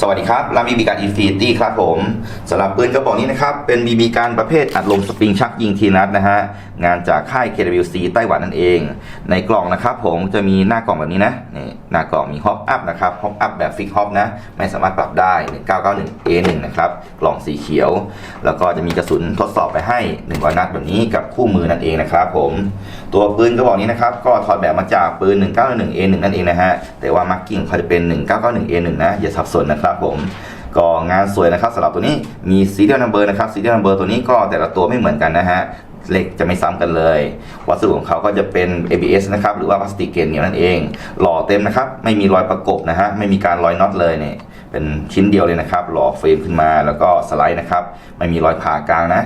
สวัสดีครับลามีบีการอินฟินิตี้ครับผมสำหรับปืนกระบอกนี้นะครับ เป็นบีบีการประเภทอัดลมสปริงชักยิงทีนัดนะฮะ งานจากค่าย KWC ไต้หวันนั่นเอง ในกล่องนะครับผมจะมีหน้ากล่องแบบนี้นะนี่หน้ากล่องมีฮอปอัพนะครับฮอปอัพแบบฟิกฮอปนะ ไม่สามารถปรับได้ 1991 A1 นะครับ กล่องสีเขียว แล้วก็จะมีกระสุนทดสอบไปให้100นัดแบบนี้กับคู่มือนั่นเองนะครับผมตัวปืนกระบอกนี้นะครับก็ถอดแบบมาจากปืน 1991 A1 นั่นเองนะฮะแต่ว่ามาร์กิ้งเขาจะเป็น 1991 A1 นะอย่าสับสนนะครับครับผมก็งานสวยนะครับสำหรับตัวนี้มี serial number นะครับ serial number ตัวนี้ก็แต่ละตัวไม่เหมือนกันนะฮะเลขจะไม่ซ้ำกันเลย วัสดุของเขาก็จะเป็น ABS นะครับ หรือว่าพลาสติกเกนเหนียวนั่นเอง หล่อเต็มนะครับ ไม่มีรอยประกบนะฮะ ไม่มีการรอยน็อตเลยเนี่ย เป็นชิ้นเดียวเลยนะครับ หล่อเฟรมขึ้นมา แล้วก็สไลด์นะครับ ไม่มีรอยผ่ากลางนะ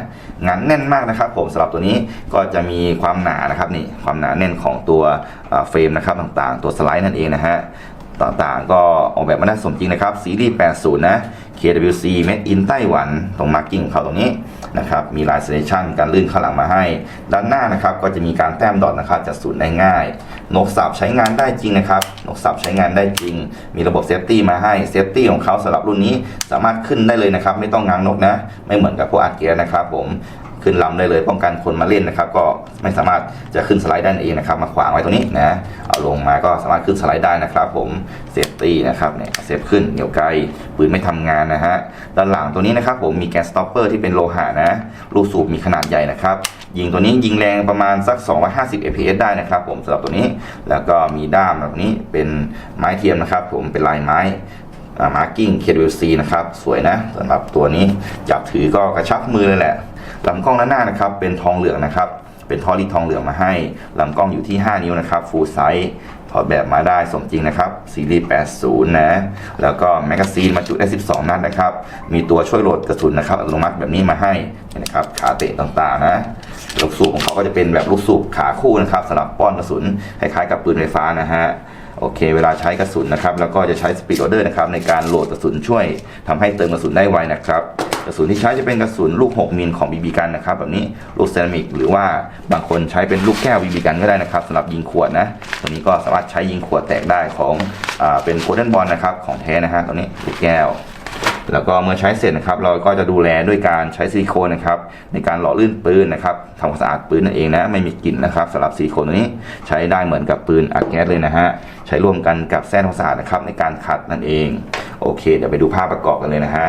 งานแน่นมากนะครับ ผมสำหรับตัวนี้ ก็จะมีความหนานะครับนี่ ความหนาแน่นของตัวเอ่อเฟรมนะครับต่างๆ ตัวสไลด์นั่นเองนะฮะ ต่างๆ ก็ออกแบบมาได้สมจริงนะครับซีรีส์ 80 นะ KWC Made in ไต้หวันตรงมาร์กิ้งเขาตรงนี้นะครับมีลายเซเลชันการลื่นข้างหลังมาให้ ด้านหน้านะครับก็จะมีการแต้มดอทนะครับจัดศูนย์ได้ง่าย นกสับใช้งานได้จริงนะครับนกสับใช้งานได้จริง มีระบบเซฟตี้มาให้เซฟตี้ของเขาสำหรับรุ่นนี้สามารถขึ้นได้เลยนะครับ ไม่ต้องง้างนกนะ ไม่เหมือนกับพวกอาร์เกียนะครับผม ขึ้นลำได้เลยป้องกันคนมาเล่นนะครับ ก็ไม่สามารถจะขึ้นสไลด์ได้เองนะครับ มาขวางไว้ตรงนี้นะเอาลงมาก็สามารถขึ้นสไลด์ได้นะครับ ผมเซฟตี้นะครับเนี่ยเซฟขึ้นเหนียวไกลปืนไม่ทำงานนะฮะด้านหลังตัวนี้นะครับ ผมมีแกนสต็อปเปอร์ที่เป็นโลหะนะลูกสูบมีขนาดใหญ่นะครับยิงตัวนี้ยิงแรงประมาณสัก 250 fps ได้นะครับผมสำหรับตัวนี้แล้วก็มีด้ามแบบนี้เป็นไม้เทียมนะครับ ผมเป็นลายไม้มาร์กิ้ง KWC นะครับ สวยนะสำหรับตัวนี้จับถือก็กระชับมือเลยแหละ ลำกล้องด้านหน้านะครับเป็นทองเหลืองนะครับเป็นท่อรีดทองเหลืองมาให้ลำกล้องอยู่ที่ 5 นิ้วนะครับฟูลไซส์ถอดแบบมาได้สมจริงนะครับซีรีส์80 นะ แล้วก็แมกกาซีนมาจุได้ 12 นัดนะครับ มีตัวช่วยโหลดกระสุนนะครับอัตโนมัติแบบนี้มาให้นะครับ ขาเตะต่างๆนะลูกสูบของเขาก็จะเป็นแบบลูกสูบขาคู่นะครับสำหรับป้อนกระสุนคล้ายๆกับปืนไฟฟ้านะฮะโอเค เวลาใช้กระสุนนะครับ แล้วก็จะใช้สปีดโ o เดอร์นะครับในการโหลดกระสุนช่วยทำให้เติมกระสุนได้ไวนะครับ กระสุนที่ใช้จะเป็นกระสุนลูก 6มิลของบีบีกันนะครับแบบนี้ลูกเซรามิกหรือว่าบางคนใช้เป็นลูกแก้วบีบีกันก็ได้นะครับสำหรับยิงขวดนะตัวนี้ก็สามารถใช้ยิงขวดแตกได้ของอเป็นโคเดนบอลนะครับของแท้นะฮะตัวนี้ลูกแก้วแล้วก็เมื่อใช้เสร็จนะครับ เราก็จะดูแลด้วยการใช้ซิลิโคนนะครับ ในการหล่อลื่นปืนนะครับทำความสะอาดปืนนั่นเองนะไม่มีกลิ่นนะครับสำหรับซิลิโคนตัวนี้ใช้ได้เหมือนกับปืนอัดแก๊สเลยนะฮะใช้ร่วมกันกับแส้ทำความสะอาดนะครับในการขัดนั่นเองโอเค เดี๋ยวไปดูภาพประกอบกันเลยนะฮะ